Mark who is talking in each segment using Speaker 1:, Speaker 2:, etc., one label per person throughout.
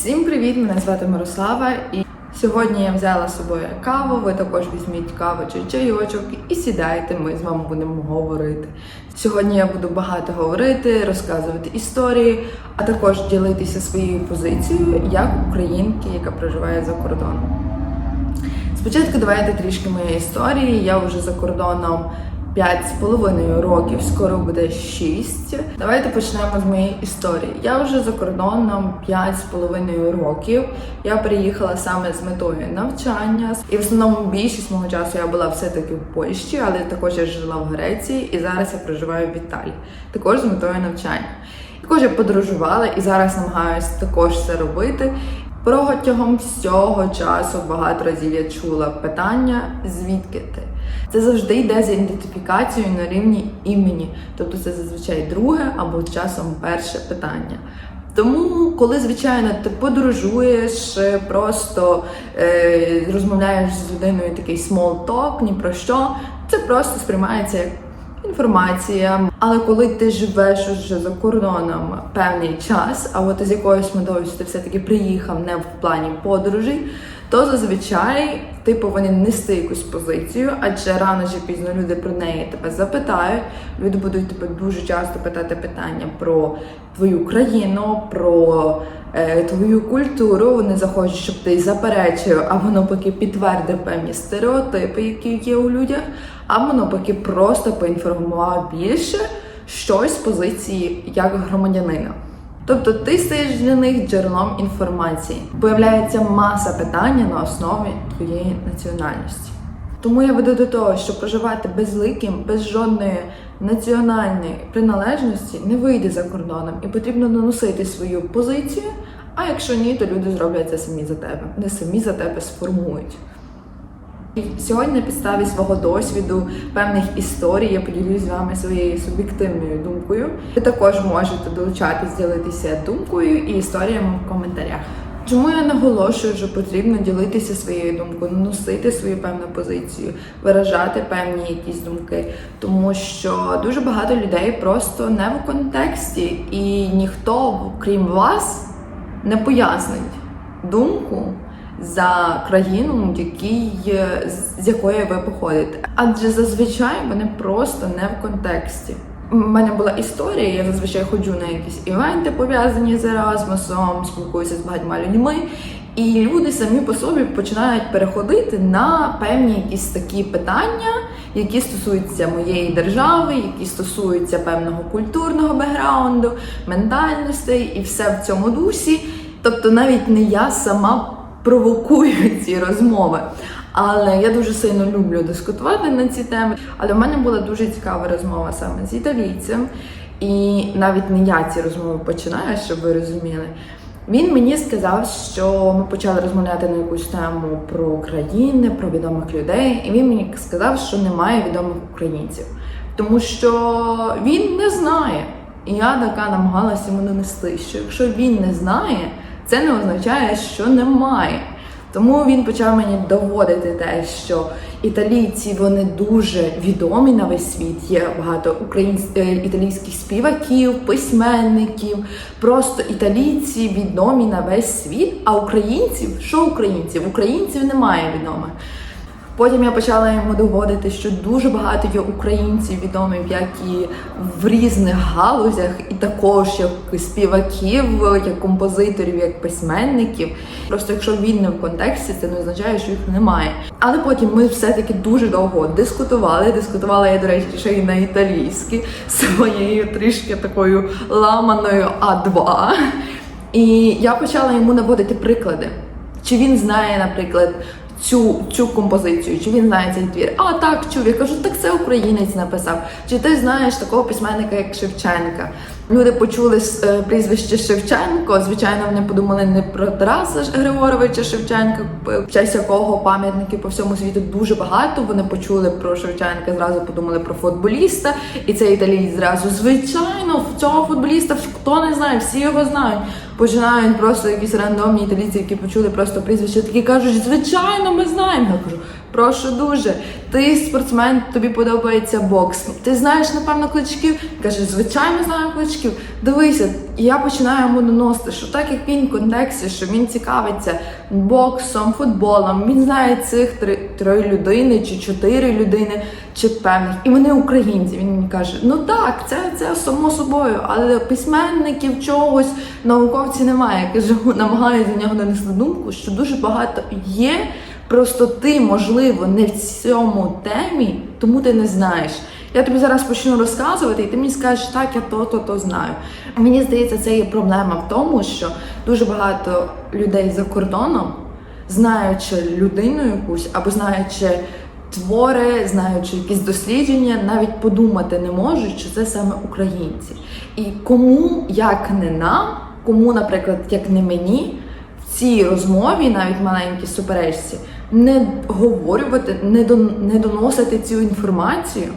Speaker 1: Всім привіт! Мене звати Мирослава, і сьогодні я взяла з собою каву. Ви також візьміть каву чи чайочок і сідайте. Ми з вами будемо говорити. Сьогодні я буду багато говорити, розказувати історії, а також ділитися своєю позицією як українки, яка проживає за кордоном. Спочатку давайте трішки моєї історії. Я вже за кордоном 5,5 років, скоро буде 6. Давайте почнемо з моєї історії. Я вже за кордоном 5,5 років. Я приїхала саме з метою навчання. І в основному більшість мого часу я була все-таки в Польщі, але також я жила в Греції і зараз я проживаю в Італії, також з метою навчання. Також я подорожувала і зараз намагаюся також це робити. Протягом всього часу багато разів я чула питання, звідки ти? Це завжди йде з ідентифікацією на рівні імені, тобто це зазвичай друге або часом перше питання. Тому, коли, звичайно, ти подорожуєш, е, просто е, розмовляєш з людиною такий small talk, ні про що, це просто сприймається як інформація. Але коли ти живеш уже за кордоном певний час, а от з якоюсь метою ти все-таки приїхав не в плані подорожі, то зазвичай ти повинен нести якусь позицію, адже рано чи пізно люди про неї тебе запитають. Люди будуть тебе дуже часто питати питання про твою країну, про е, твою культуру. Вони захочуть, щоб ти заперечив, або навпаки підтвердив певні стереотипи, які є у людях, або навпаки просто поінформував більше щось з позиції як громадянина. Тобто ти стаєш для них джерелом інформації. Появляється маса питання на основі твоєї національності. Тому я веду до того, що проживати безликим, без жодної національної приналежності не вийде за кордоном і потрібно наносити свою позицію. А якщо ні, то люди зроблять це самі за тебе. Вони самі за тебе сформують. Сьогодні на підставі свого досвіду, певних історій, я поділюсь з вами своєю суб'єктивною думкою. Ви також можете долучатись, ділитися думкою і історіями в коментарях. Чому я наголошую, що потрібно ділитися своєю думкою, носити свою певну позицію, виражати певні якісь думки, тому що дуже багато людей просто не в контексті, і ніхто, крім вас, не пояснить думку за країну, який, з якої ви походите. Адже зазвичай вони просто не в контексті. У мене була історія, я зазвичай ходжу на якісь івенти пов'язані з Еразмусом, спілкуюся з багатьма людьми, і люди самі по собі починають переходити на певні якісь такі питання, які стосуються моєї держави, які стосуються певного культурного бекграунду, ментальностей і все в цьому дусі. Тобто навіть не я сама провокую ці розмови. Але я дуже сильно люблю дискутувати на ці теми. Але в мене була дуже цікава розмова саме з італійцем, і навіть не я ці розмови починаю, щоб ви розуміли. Він мені сказав, що ми почали розмовляти на якусь тему про країни, про відомих людей, і він мені сказав, що немає відомих українців, тому що він не знає. І я така намагалася йому донести, що якщо він не знає, це не означає, що немає. Тому він почав мені доводити те, що італійці вони дуже відомі на весь світ. Є багато українських італійських співаків, письменників. Просто італійці відомі на весь світ. А українців, що українців? Українців немає відомих. Потім я почала йому доводити, що дуже багато є українців відомих, як і в різних галузях, і також як співаків, як композиторів, як письменників. Просто якщо він не в контексті, це не означає, що їх немає. Але потім ми все-таки дуже довго дискутували. Дискутувала я, до речі, ще й на італійській своєю трішки такою ламаною А2. І я почала йому наводити приклади. Чи він знає, наприклад, цю цю композицію, чи він знає цей твір? А так чув. Я кажу, так це українець написав. Чи ти знаєш такого письменника, як Шевченка? Люди почули е, прізвище Шевченко. Звичайно, вони подумали не про Тараса Григоровича Шевченка, в честь якого пам'ятників по всьому світу дуже багато. Вони почули про Шевченка, зразу подумали про футболіста, і цей італієць зразу звичайно цього футболіста хто не знає, всі його знають. Починають просто якісь рандомні італійці, які почули просто прізвище, такі кажуть, звичайно, ми знаємо. Я кажу, Прошу дуже. Ти спортсмен, тобі подобається бокс. Ти знаєш, напевно, кличків. Каже, звичайно, знаю кличків. Дивися, і я починаю йому доносити, що так як він в контексті, що він цікавиться боксом, футболом, він знає цих три, три людини чи чотири людини, чи певних, і вони українці. Він мені каже: ну так, це, це само собою, але письменників чогось, науковців немає. Я кажу, намагаюся до нього донести думку, що дуже багато є. Просто ти, можливо, не в цьому темі, тому ти не знаєш. Я тобі зараз почну розказувати, і ти мені скажеш, так, я то, то, то знаю. Мені здається, це є проблема в тому, що дуже багато людей за кордоном, знаючи людину якусь або знаючи твори, знаючи якісь дослідження, навіть подумати не можуть, що це саме українці. І кому, як не нам, кому, наприклад, як не мені, в цій розмові, навіть маленькій суперечці, не говорювати, не, дон, не доносити цю інформацію.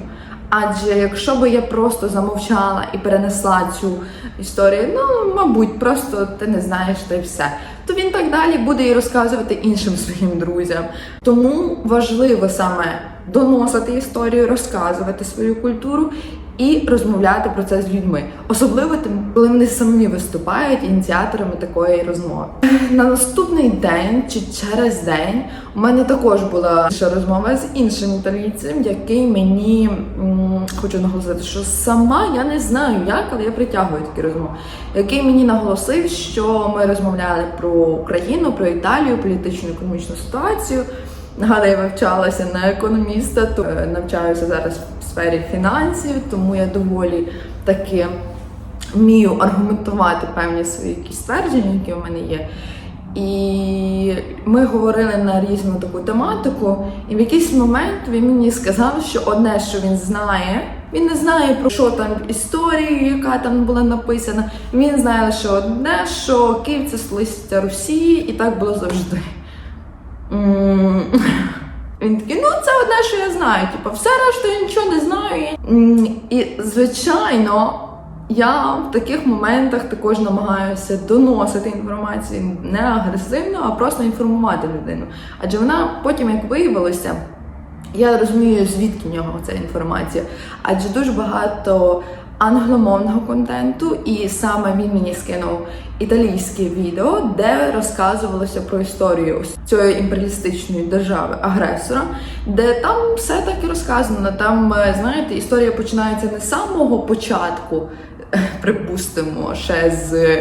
Speaker 1: Адже якщо би я просто замовчала і перенесла цю історію, ну мабуть, просто ти не знаєш та й все, то він так далі буде і розказувати іншим своїм друзям. Тому важливо саме доносити історію, розказувати свою культуру і розмовляти про це з людьми, особливо тим, коли вони самі виступають ініціаторами такої розмови. На наступний день чи через день у мене також була ще розмова з іншим італійцем, який мені м, хочу наголосити, що сама я не знаю як, але я притягую такі розмови, який мені наголосив, що ми розмовляли про Україну, про Італію, політичну економічну ситуацію. Нагадаю, я вивчалася на економіста, то е, навчаюся зараз в сфері фінансів, тому я доволі таки вмію аргументувати певні свої якісь твердження, які у мене є. І ми говорили на різну таку тематику, і в якийсь момент він мені сказав, що одне, що він знає, він не знає про що там історію, яка там була написана. Він знає лише одне, що Київ це столиця Росії, і так було завжди. Він такий, ну це одне, що я знаю. Типу, все решту я нічого не знаю. І звичайно, я в таких моментах також намагаюся доносити інформацію не агресивно, а просто інформувати людину. Адже вона потім, як виявилося, я розумію, звідки в нього ця інформація. Адже дуже багато англомовного контенту, і саме він мені скинув італійське відео, де розказувалося про історію цієї імперіалістичної держави агресора, де там все так і розказано. Там, е, знаєте, історія починається не з самого початку. е, Припустимо, ще з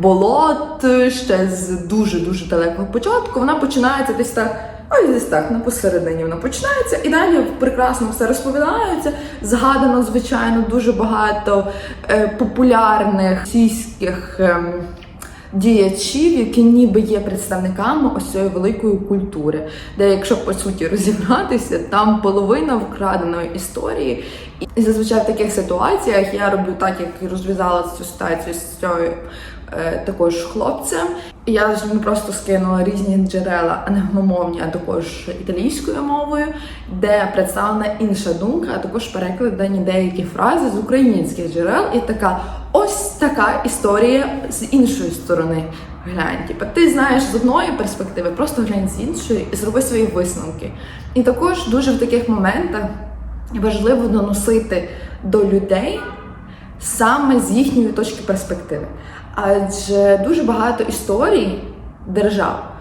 Speaker 1: болот, ще з дуже дуже далекого початку. Вона починається десь так. Ось десь так, на посередині вона починається, і далі прекрасно все розповідається. Згадано, звичайно, дуже багато е, популярних російських ем, діячів, які ніби є представниками ось цієї великої культури, де, якщо по суті розібратися, там половина вкраденої історії. І зазвичай в таких ситуаціях я роблю так, як розв'язала цю ситуацію з цією е, також хлопцем. Я ж йому просто скинула різні джерела англомовні, а також італійською мовою, де представлена інша думка, а також перекладені деякі фрази з українських джерел, і така ось така історія з іншої сторони. Глянь, типу, ти знаєш з одної перспективи, просто глянь з іншої і зроби свої висновки. І також дуже в таких моментах важливо доносити до людей саме з їхньої точки перспективи. Адже дуже багато історій держав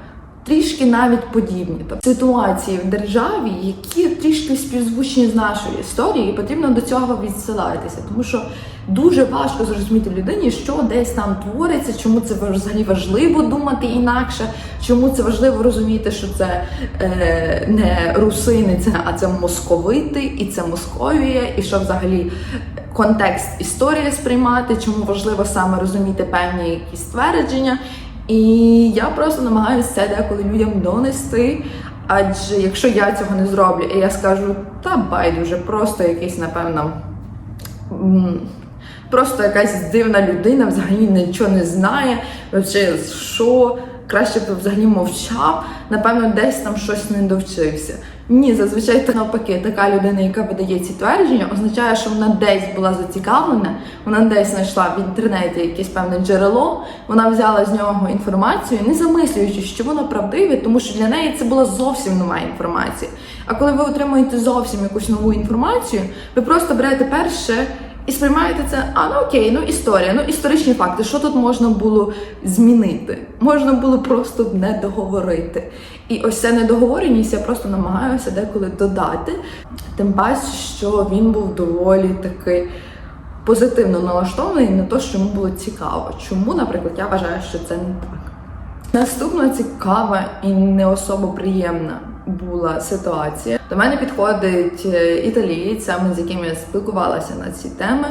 Speaker 1: трішки навіть подібні. Тобто ситуації в державі, які трішки співзвучні з нашою історією, і потрібно до цього відсилатися, тому що дуже важко зрозуміти людині, що десь там твориться, чому це взагалі важливо думати інакше, чому це важливо розуміти, що це е, не русини, це, а це московити, і це Московія, і що взагалі контекст історії сприймати, чому важливо саме розуміти певні якісь твердження. І я просто намагаюся це деколи людям донести. Адже якщо я цього не зроблю, і я скажу, та байдуже, просто якийсь, напевно, просто якась дивна людина взагалі нічого не знає. Взагалі, що краще б взагалі мовчав, напевно, десь там щось не довчився. Ні, зазвичай так навпаки, така людина, яка видає ці твердження, означає, що вона десь була зацікавлена, вона десь знайшла в інтернеті якесь певне джерело, вона взяла з нього інформацію, не замислюючись, що воно правдиве, тому що для неї це була зовсім нова інформація. А коли ви отримуєте зовсім якусь нову інформацію, ви просто берете перше. І сприймаєте це, а ну окей, ну історія, ну історичні факти. Що тут можна було змінити? Можна було просто не договорити. І ось ця недоговореність я просто намагаюся деколи додати. Тим паче, що він був доволі такий позитивно налаштований на те, що йому було цікаво. Чому, наприклад, я вважаю, що це не так. Наступна цікава і не особо приємна була ситуація. До мене підходить е, італієць, саме з яким я спілкувалася на ці теми.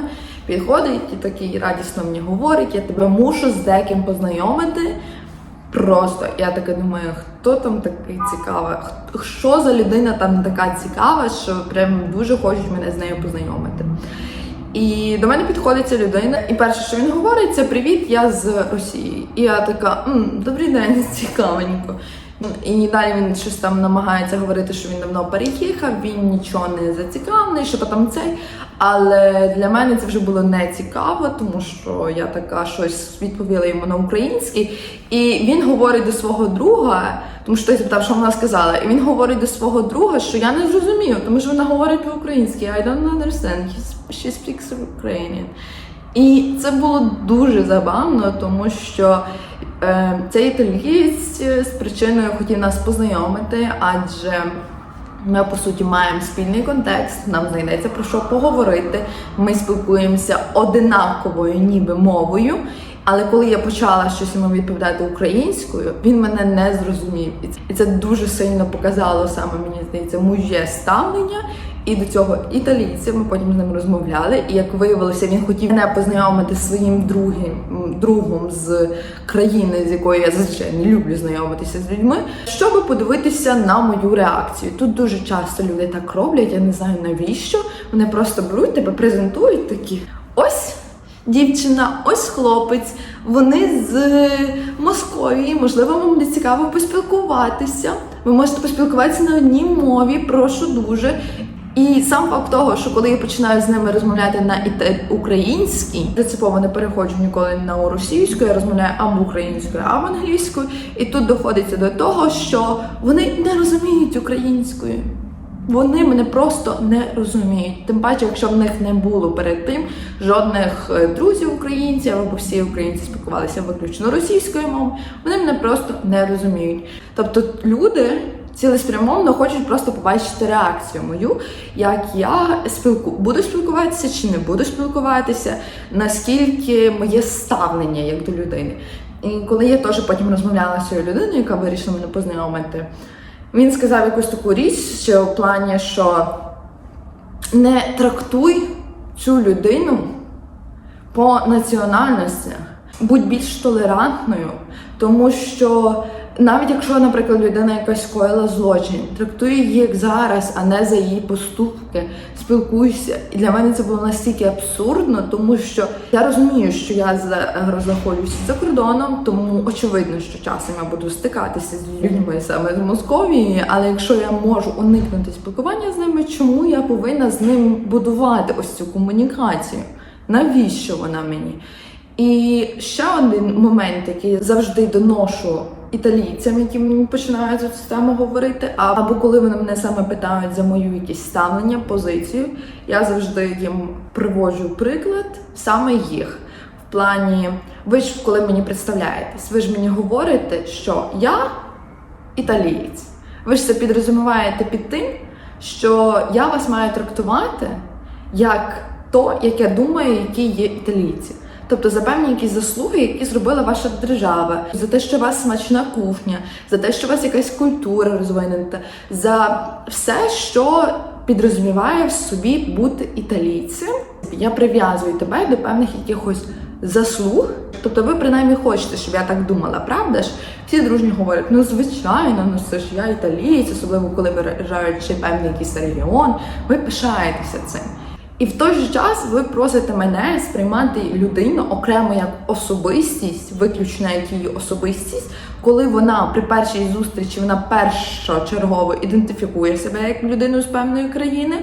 Speaker 1: Підходить і такий радісно мені говорить: я тебе мушу з деким познайомити. Просто я таке думаю, хто там такий цікавий, що за людина там така цікава, що прям дуже хочуть мене з нею познайомити. І до мене підходить ця людина, і перше, що він говорить, це привіт, я з Росії. І я така, «М, добрий день, цікавенько. Ну, І далі він щось там намагається говорити, що він давно переїхав, він нічого не зацікавлений, що там цей. Але для мене це вже було не цікаво, тому що я така щось відповіла йому на українській. І він говорить до свого друга, тому що той запитав, що вона сказала. І він говорить до свого друга, що я не зрозумів, тому що вона говорить по-українськи. I don't understand. She speaks Ukrainian. І це було дуже забавно, тому що цей італієць з причиною хотів нас познайомити, адже ми по суті маємо спільний контекст, нам знайдеться про що поговорити. Ми спілкуємося одинаковою, ніби мовою. Але коли я почала щось йому відповідати українською, він мене не зрозумів. І це- дуже сильно показало саме мені здається мужє ставлення. І до цього італійця ми потім з ним розмовляли. І як виявилося, він хотів мене познайомити своїм другим другом з країни, з якою я зазвичай не люблю знайомитися з людьми, щоб подивитися на мою реакцію. Тут дуже часто люди так роблять, я не знаю навіщо. Вони просто беруть тебе, презентують такі. Ось дівчина, ось хлопець. Вони з Московії. Можливо, вам буде цікаво поспілкуватися. Ви можете поспілкуватися на одній мові, прошу дуже. І сам факт того, що коли я починаю з ними розмовляти на українській, принципово не переходжу ніколи на російську, я розмовляю або українською, або англійською. І тут доходиться до того, що вони не розуміють українською. Вони мене просто не розуміють. Тим паче, якщо в них не було перед тим жодних е, друзів українців, або всі українці спілкувалися виключно російською мовою, вони мене просто не розуміють. Тобто люди цілеспрямовано хочуть просто побачити реакцію мою, як я спілку буду спілкуватися чи не буду спілкуватися, наскільки моє ставлення як до людини. І коли я теж потім розмовляла з цією людиною, яка вирішила мене познайомити. Він сказав якусь таку річ, що в плані, що не трактуй цю людину по національностях, будь більш толерантною, тому що навіть якщо, наприклад, людина якась скоїла злочин, трактуй її як зараз, а не за її поступки, спілкуйся. І для мене це було настільки абсурдно, тому що я розумію, що я знаходжуся за кордоном, тому очевидно, що часом я буду стикатися з людьми саме з Московії. Але якщо я можу уникнути спілкування з ними, чому я повинна з ним будувати ось цю комунікацію? Навіщо вона мені? І ще один момент, який завжди доношу італійцям, які мені починають цю тему говорити, або коли вони мене саме питають за мою якісь ставлення, позицію, я завжди їм приводжу приклад саме їх. В плані, ви ж коли мені представляєтесь, ви ж мені говорите, що я італієць. Ви ж це підрозуміваєте під тим, що я вас маю трактувати як то, як я думаю, які є італійці. Тобто за певні якісь заслуги, які зробила ваша держава, за те, що у вас смачна кухня, за те, що у вас якась культура розвинена, за все, що підрозуміває в собі бути італійцем. Я прив'язую тебе до певних якихось заслуг. Тобто ви принаймні хочете, щоб я так думала, правда ж? Всі дружні говорять, ну звичайно, ну це ж я італієць, особливо коли виражають певний якийсь регіон, ви пишаєтеся цим. І в той же час ви просите мене сприймати людину окремо як особистість, виключно як її особистість, коли вона при першій зустрічі вона першочергово ідентифікує себе як людину з певної країни,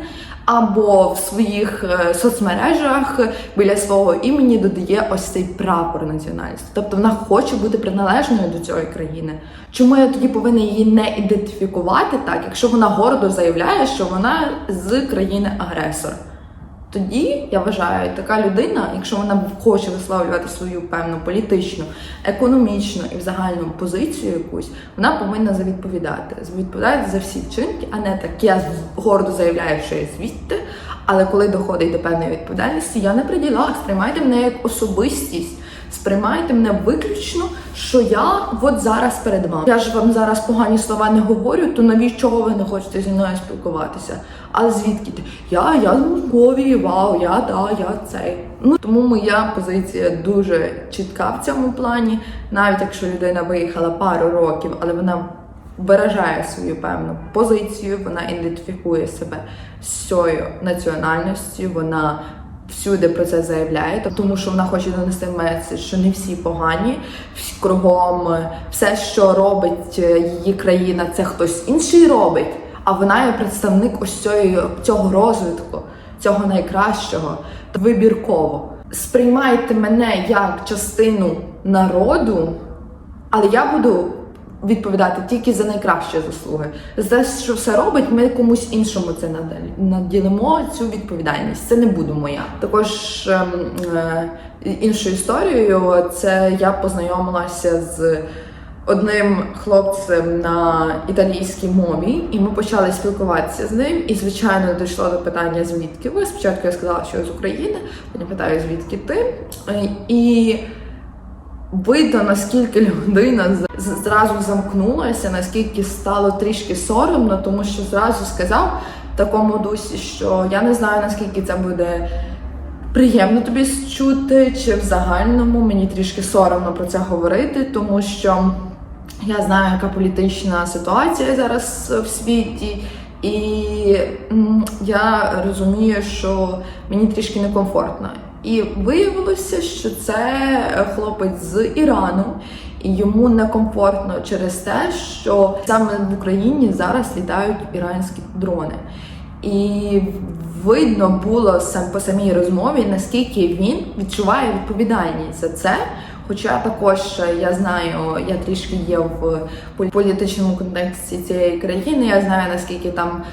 Speaker 1: або в своїх е, соцмережах біля свого імені додає ось цей прапор національності. Тобто вона хоче бути приналежною до цієї країни. Чому я тоді повинна її не ідентифікувати так, якщо вона гордо заявляє, що вона з країни-агресора? Тоді я вважаю, така людина, якщо вона хоче висловлювати свою певну політичну, економічну і загальну позицію якусь, вона повинна завідповідати. Відповідати за всі вчинки, а не так. Я гордо заявляю, що я звідти, але коли доходить до певної відповідальності, я не приділа. Сприймайте мене як особистість. Сприймайте мене виключно, що я от зараз перед вами. Я ж вам зараз погані слова не говорю, то навіщо ви не хочете зі мною спілкуватися? А звідки ти? Я, я з Московії, вау, я да, я цей. Ну тому моя позиція дуже чітка в цьому плані. Навіть якщо людина виїхала пару років, але вона виражає свою певну позицію, вона ідентифікує себе з цією національністю, вона всюди про це заявляє, тому що вона хоче донести меседж, що не всі погані, кругом е, все, що робить е, її країна, це хтось інший робить. А вона є представник ось цього розвитку, цього найкращого вибірково. Сприймайте мене як частину народу, але я буду відповідати тільки за найкращі заслуги. За те, що все робить, ми комусь іншому це наділимо цю відповідальність. Це не буду моя. Також ем, е, іншою історією, це я познайомилася з одним хлопцем на італійській мові, і ми почали спілкуватися з ним. І, звичайно, дійшло до питання, звідки ви. Спочатку я сказала, що я з України, потім питаю, звідки ти. Е, І видно, наскільки людина зразу замкнулася, наскільки стало трішки соромно, тому що зразу сказав в такому дусі, що я не знаю, наскільки це буде приємно тобі чути, чи в загальному мені трішки соромно про це говорити, тому що я знаю, яка політична ситуація зараз в світі. І я розумію, що мені трішки некомфортно. І виявилося, що це хлопець з Ірану, і йому некомфортно через те, що саме в Україні зараз літають іранські дрони. І видно було сам по самій розмові, наскільки він відчуває відповідальність за це. Хоча також е, я знаю, я трішки є в полі- політичному контексті цієї країни. Я знаю наскільки там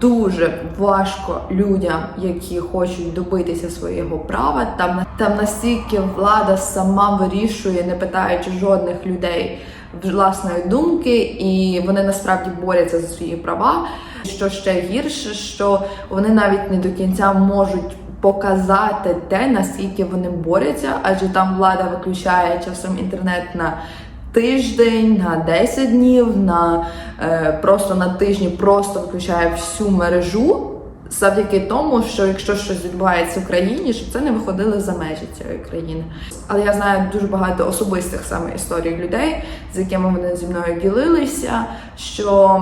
Speaker 1: дуже важко людям, які хочуть добитися свого права. Там там настільки влада сама вирішує, не питаючи жодних людей власної думки, і вони насправді борються за свої права. Що ще гірше, що вони навіть не до кінця можуть показати те, наскільки вони борються, адже там влада виключає часом інтернет на тиждень, на 10 днів, на е, просто на тижні просто виключає всю мережу. Завдяки тому, що якщо щось відбувається в країні, щоб це не виходило за межі цієї країни. Але я знаю дуже багато особистих саме історій людей, з якими вони зі мною ділилися, що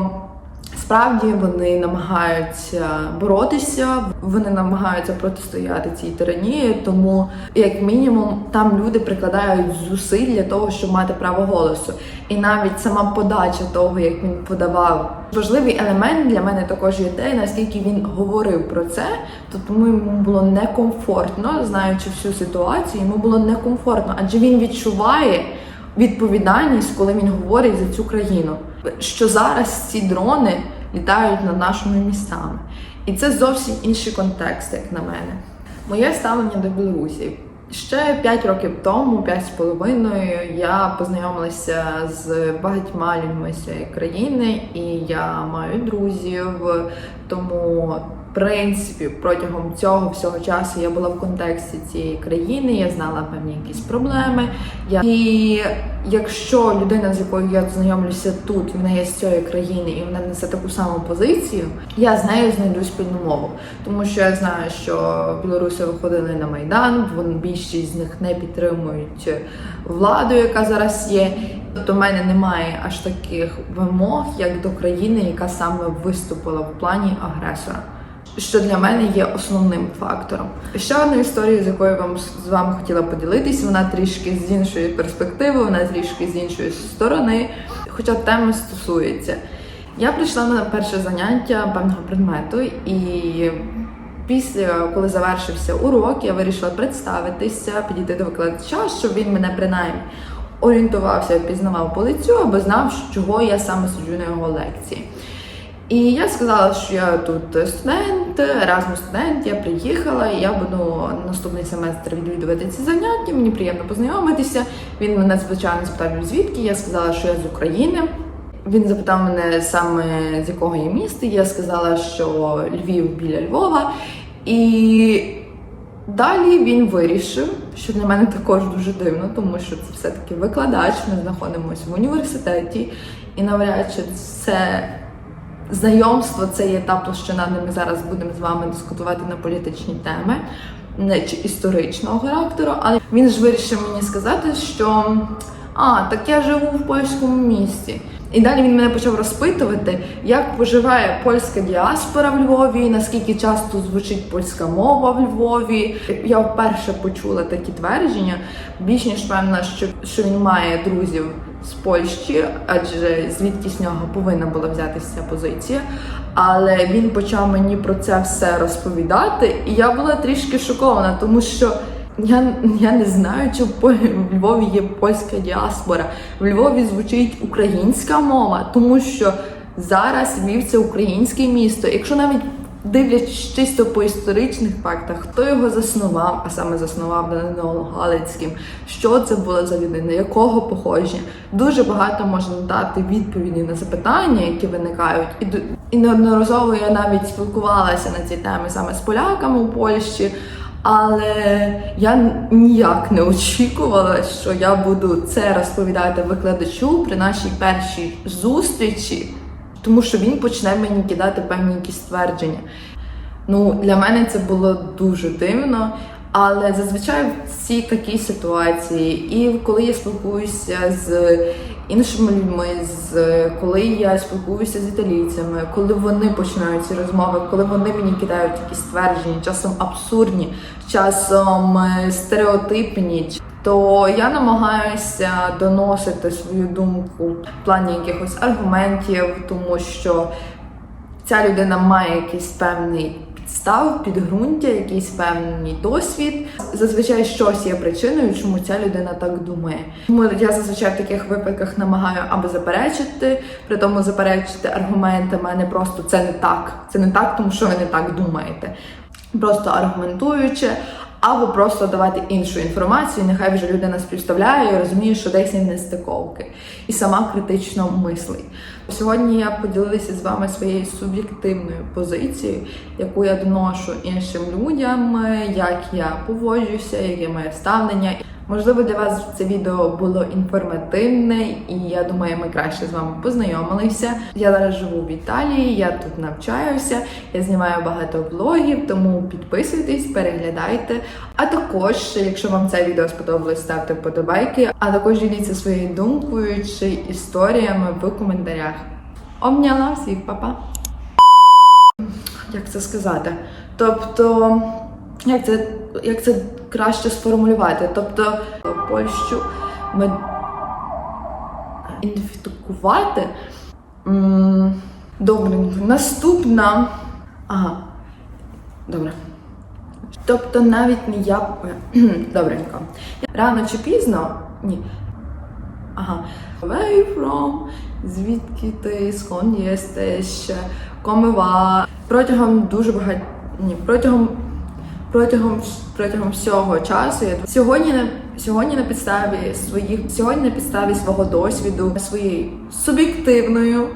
Speaker 1: Справді вони намагаються боротися, вони намагаються протистояти цій тиранії, тому як мінімум там люди прикладають зусиль для того, щоб мати право голосу. І навіть сама подача того, як він подавав, важливий елемент для мене також є те, наскільки він говорив про це, то тому йому було некомфортно, знаючи всю ситуацію, йому було некомфортно, адже він відчуває відповідальність, коли він говорить за цю країну. Що зараз ці дрони літають над нашими містами. І це зовсім інший контекст, як на мене. Моє ставлення до Білорусі. Ще 5 років тому, 5 з половиною, я познайомилася з багатьма людьми цієї країни, і я маю друзів. Тому, принципі, протягом цього всього часу я була в контексті цієї країни, я знала певні якісь проблеми. Я... І якщо людина, з якою я знайомлюся тут, вона є з цієї країни і вона несе таку саму позицію, я з нею знайду спільну мову. Тому що я знаю, що білоруси виходили на майдан, вони більшість з них не підтримують владу, яка зараз є. До мене немає аж таких вимог, як до країни, яка саме виступила в плані агресора. Що для мене є основним фактором. Ще одна історія, з якою вам з вами хотіла поділитись, вона трішки з іншої перспективи, вона трішки з іншої сторони, хоча теми стосується. Я прийшла на перше заняття певного предмету, і після, коли завершився урок, я вирішила представитися, підійти до викладача, щоб він мене принаймні орієнтувався, пізнавав по лицю, або знав, чого я саме суджу на його лекції. І я сказала, що я тут студент, разом студент, я приїхала, і я буду наступний семестр відвідувати ці заняття. Мені приємно познайомитися. Він мене звичайно запитав, звідки. Я сказала, що я з України. Він запитав мене саме з якого я міста. Я сказала, що Львів біля Львова. І далі він вирішив, що для мене також дуже дивно, тому що це все-таки викладач. Ми знаходимося в університеті, і навряд чи це знайомство це є та площина, де ми зараз будемо з вами дискутувати на політичні теми не чи історичного характеру. Але він ж вирішив мені сказати, що а, так я живу в польському місті. І далі він мене почав розпитувати, як поживає польська діаспора в Львові, наскільки часто звучить польська мова в Львові. Я вперше почула такі твердження. Більш ніж певна, що, що він має друзів з Польщі, адже звідки з нього повинна була взятися позиція. Але він почав мені про це все розповідати, і я була трішки шокована, тому що. Я, я не знаю, чи в Львові є польська діаспора. В Львові звучить українська мова, тому що зараз Львів це українське місто. Якщо навіть дивлячись чисто по історичних фактах, хто його заснував, а саме заснував Данило Галицьким, що це була за людина, якого походження, дуже багато можна дати відповіді на запитання, які виникають. І, і неодноразово я навіть спілкувалася на ці теми саме з поляками у Польщі. Але я ніяк не очікувала, що я буду це розповідати викладачу при нашій першій зустрічі, тому що він почне мені кидати певні якісь твердження. Ну, для мене це було дуже дивно. Але зазвичай в цій такій ситуації, і коли я спілкуюся з іншими людьми, з коли я спілкуюся з італійцями, коли вони починають ці розмови, коли вони мені кидають якісь твердження, часом абсурдні, часом е, стереотипні, то я намагаюся доносити свою думку в плані якихось аргументів, тому що ця людина має якийсь певний підстав, підґрунтя, якийсь певний досвід. Зазвичай щось є причиною, чому ця людина так думає. Тому я зазвичай в таких випадках намагаю або заперечити, при тому заперечити аргументами, а не просто це не так. Це не так, тому що ви не так думаєте. Просто аргументуючи, або просто давати іншу інформацію, нехай вже людина співставляє і розуміє, що десь є нестиковки, і сама критично мислить. Сьогодні я поділилася з вами своєю суб'єктивною позицією, яку я доношу іншим людям, як я поводжуся, яке моє ставлення. Можливо, для вас це відео було інформативне, і я думаю, ми краще з вами познайомилися. Я зараз живу в Італії, я тут навчаюся, я знімаю багато влогів, тому підписуйтесь, переглядайте. А також, якщо вам це відео сподобалось, ставте вподобайки, а також діліться своєю думкою чи історіями в коментарях. Обняла всіх, па-па! Як це сказати? Тобто, як це, як це краще сформулювати? Тобто, Польщу ми ідентифікувати. Добре, наступна. Ага. Добре. Тобто навіть не я. Добренько. Рано чи пізно? Ні. Ага. Where from? Звідки ти? Скон єстеш? Комива? Протягом дуже багато. Ні, протягом. Протягом протягом всього часу я сьогодні на сьогодні на підставі своїх сьогодні на підставі свого досвіду своєю суб'єктивною